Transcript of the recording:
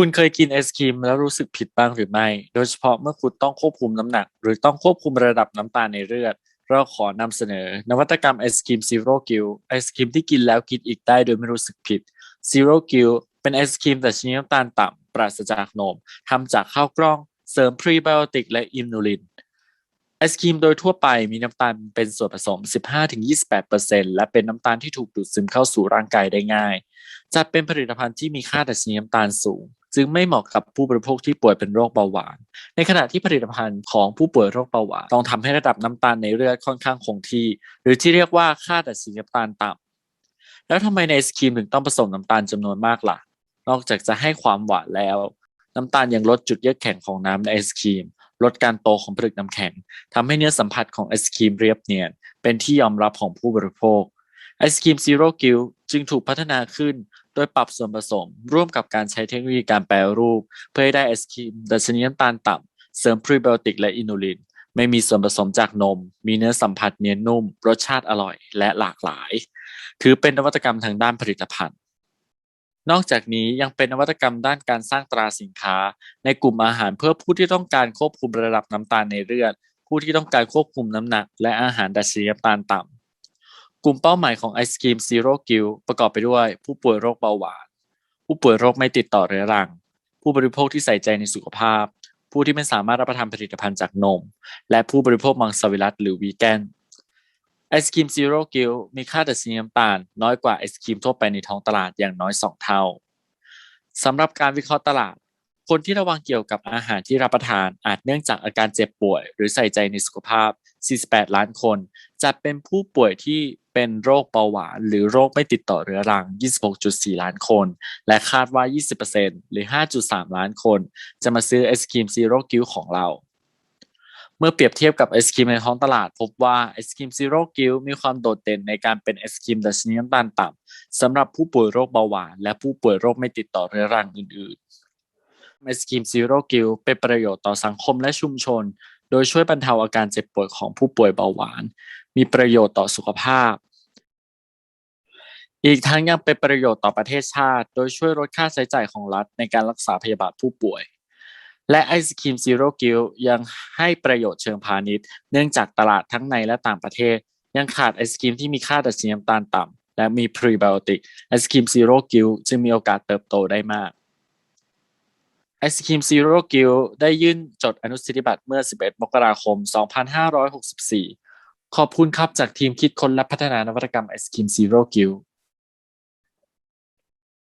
คุณเคยกินไอศกรีมแล้วรู้สึกผิดบ้างหรือไม่ โดยเฉพาะเมื่อคุณต้องควบคุมน้ำหนัก หรือต้องควบคุมระดับน้ำตาลในเลือด เราขอนำเสนอ นวัตกรรมไอศกรีมซีโร่กิลไอศกรีมที่กินแล้วกินอีกได้โดยไม่รู้สึกผิดซีโร่กิลเป็นไอศกรีมแต่ชนิดน้ำตาลต่ำปราศจากนมทำจากข้าวกล้องเสริมพรีไบโอติกและอินูลินไอศครีมโดยทั่วไปมีน้ำตาลเป็นส่วนผสม 15-28%และเป็นน้ำตาลที่ถูกดูดซึมเข้าสู่ร่างกายได้ง่ายจัดเป็นผลิตภัณฑ์ที่มีค่าดัชนีน้ำตาลสูง จึงไม่เหมาะกับผู้บริโภคที่ป่วยเป็นโรคเบาหวาน ในขณะที่ผลิตภัณฑ์ของผู้ป่วยโรคเบาหวานต้องทำให้ระดับน้ำตาลในเลือดค่อนข้างคงที่ หรือที่เรียกว่าค่าดัชนีน้ำตาลต่ำแล้วทำไมในไอศครีมถึงต้องผสมน้ำตาลจำนวนมากล่ะ นอกจากจะให้ความหวานแล้ว น้ำตาลยังลดจุดเยือกแข็งของน้ำในไอศครีมลดการโตของผลึกน้ำแข็งทำให้เนื้อสัมผัสของไอศครีมเรียบเนียน เป็นที่ยอมรับของผู้บริโภคไอศครีมซีโร่กิล จึงถูกพัฒนาขึ้นโดยปรับส่วนผสม ร่วมกับการใช้เทคโนโลยีการแปรรูป เพื่อให้ได้ไอศครีมดัชนีน้ำตาลต่ำเสริมพรีไบโอติกและอินูลิน ไม่มีส่วนผสมจากนม มีเนื้อสัมผัสเนียนนุ่ม รสชาติอร่อย และหลากหลาย ถือเป็นนวัตกรรมทางด้านผลิตภัณฑ์ นอกจากนี้ยังเป็นนวัตกรรมด้านการสร้างตราสินค้า ในกลุ่มอาหารเพื่อผู้ที่ต้องการควบคุมระดับน้ำตาลในเลือดผู้ที่ต้องการควบคุมน้ำหนัก และอาหารดัชนีน้ำตาลต่ำ กลุ่มเป้าหมายของไอศกรีมซีโร่กิลประกอบไปด้วย ผู้ป่วยโรคเบาหวาน ผู้ป่วยโรคไม่ติดต่อเรื้อรัง ผู้บริโภคที่ใส่ใจในสุขภาพ ผู้ที่ไม่สามารถรับประทานผลิตภัณฑ์จากนม และผู้บริโภคมังสวิรัตหรือวีแกนไอศครีมซีโร่กิลมีค่าดัชนีน้ำตาล น้อยกว่าไอศครีมทั่วไปในท้องตลาดอย่างน้อย 2 เท่าสำหรับการวิเคราะห์ตลาด คนที่ระวังเกี่ยวกับอาหารที่รับประทานอาจเนื่องจากอาการเจ็บป่วย หรือใส่ใจในสุขภาพ 48 ล้านคนจัดเป็นผู้ป่วยที่ เป็นโรคเบาหวาน หรือโรคไม่ติดต่อเรื้อรัง 26.4 ล้านคน และคาดว่า 20%หรือ 5.3 ล้านคน จะมาซื้อไอศครีมซีโร่กิลของเรา เมื่อเปรียบเทียบกับไอศครีมในท้องตลาด พบว่าไอศครีมซีโร่กิลมีความโดดเด่นในการเป็นไอศครีมดัชนีน้ำตาลต่ำสำหรับผู้ป่วยโรคเบาหวาน และผู้ป่วยโรคไม่ติดต่อเรื้อรังอื่นๆไอศครีมซีโร่กิลเป็นประโยชน์ต่อสังคมและชุมชนโดยช่วยบรรเทาอาการเจ็บป่วยของผู้ป่วยเบาหวาน มีประโยชน์ต่อสุขภาพ อีกทั้งยังเป็นประโยชน์ต่อประเทศชาติ โดยช่วยลดค่าใช้จ่ายของรัฐในการรักษาพยาบาลผู้ป่วย และไอศครีมซีโร่กิลยังให้ประโยชน์เชิงพาณิชย์ เนื่องจากตลาดทั้งในและต่างประเทศ ยังขาดไอศครีมที่มีค่าดัชนีน้ำตาลต่ำและมีพรีไบโอติกไอศครีมซีโร่กิลจึงมีโอกาสเติบโตได้มากไอศครีมซีโร่กิลได้ยื่นจดอนุสิทธิบัตรเมื่อ 11 มกราคม 2564 ขอบคุณครับจากทีมคิดค้นและพัฒนานวัตกรรมไอศครีมซีโร่กิล